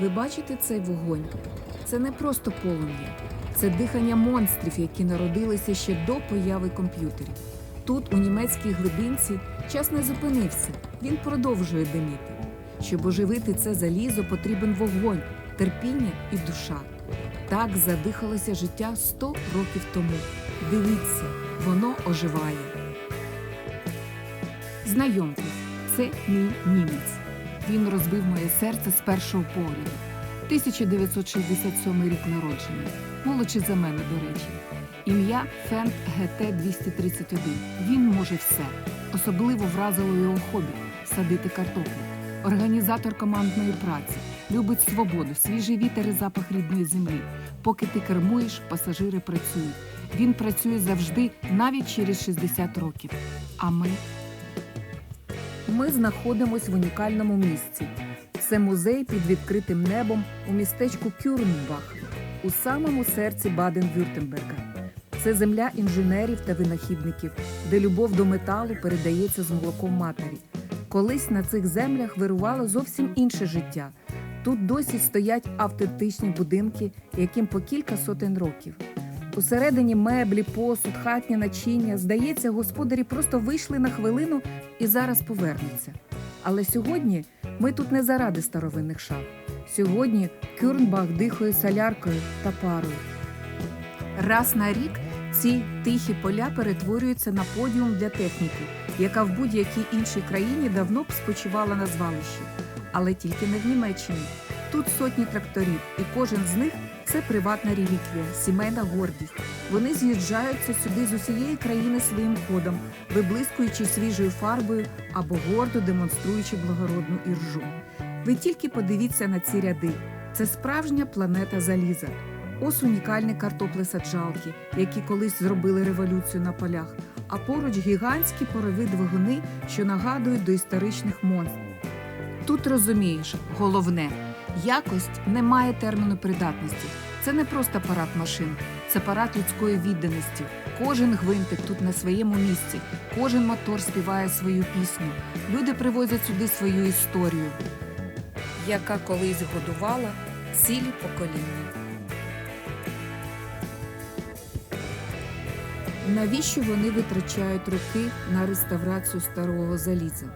Ви бачите цей вогонь? Це не просто полум'я, це дихання монстрів, які народилися ще до появи комп'ютерів. Тут, у німецькій глибинці, час не зупинився. Він продовжує диміти. Щоб оживити це залізо, потрібен вогонь, терпіння і душа. Так задихалося життя 100 років тому. Дивіться, воно оживає. Знайомтесь, це мій німець. Він розбив моє серце з першого погляду. 1967 рік народження. Молодший за мене, до речі. Ім'я Фент ГТ 231. Він може все. Особливо вразило його хобі садити картоплю. Організатор командної праці. Любить свободу, свіжий вітер і запах рідної землі. Поки ти кермуєш, пасажири працюють. Він працює завжди, навіть через 60 років. А ми ми знаходимося в унікальному місці. Це музей під відкритим небом у містечку Кюрнбах, у самому серці Баден-Вюртемберга. Це земля інженерів та винахідників, де любов до металу передається з молоком матері. Колись на цих землях вирувало зовсім інше життя. Тут досі стоять автентичні будинки, яким по кілька сотень років. Усередині меблі, посуд, хатні начиння. Здається, господарі просто вийшли на хвилину і зараз повернуться. Але сьогодні ми тут не заради старовинних шаф. Сьогодні Кюрнбах дихає соляркою та парою. Раз на рік ці тихі поля перетворюються на подіум для техніки, яка в будь-якій іншій країні давно б спочивала на звалищі. Але тільки не в Німеччині. Тут сотні тракторів, і кожен з них це приватна реліквія, сімейна гордість. Вони з'їжджаються сюди з усієї країни своїм ходом, виблискуючи свіжою фарбою або гордо демонструючи благородну іржу. Ви тільки подивіться на ці ряди. Це справжня планета заліза. Ось унікальні картоплесаджалки, які колись зробили революцію на полях, а поруч гігантські порові двигуни, що нагадують до історичних монстрів. Тут розумієш, головне, якость не має терміну придатності. Це не просто парад машин, це парад людської відданості. Кожен гвинтик тут на своєму місці, кожен мотор співає свою пісню. Люди привозять сюди свою історію, яка колись годувала цілі покоління. Навіщо вони витрачають роки на реставрацію старого заліза?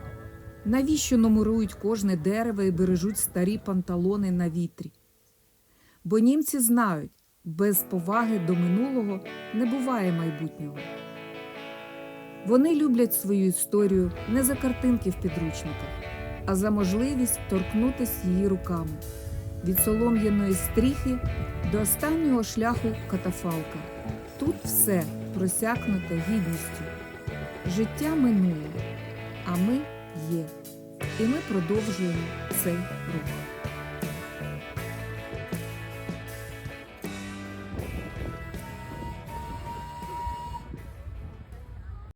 Навіщо нумерують кожне дерево і бережуть старі панталони на вітрі? Бо німці знають, без поваги до минулого не буває майбутнього. Вони люблять свою історію не за картинки в підручниках, а за можливість торкнутися її руками від солом'яної стріхи до останнього шляху катафалка. Тут все просякнуте гідністю. Життя минуло, а ми. І ми продовжуємо цей рух.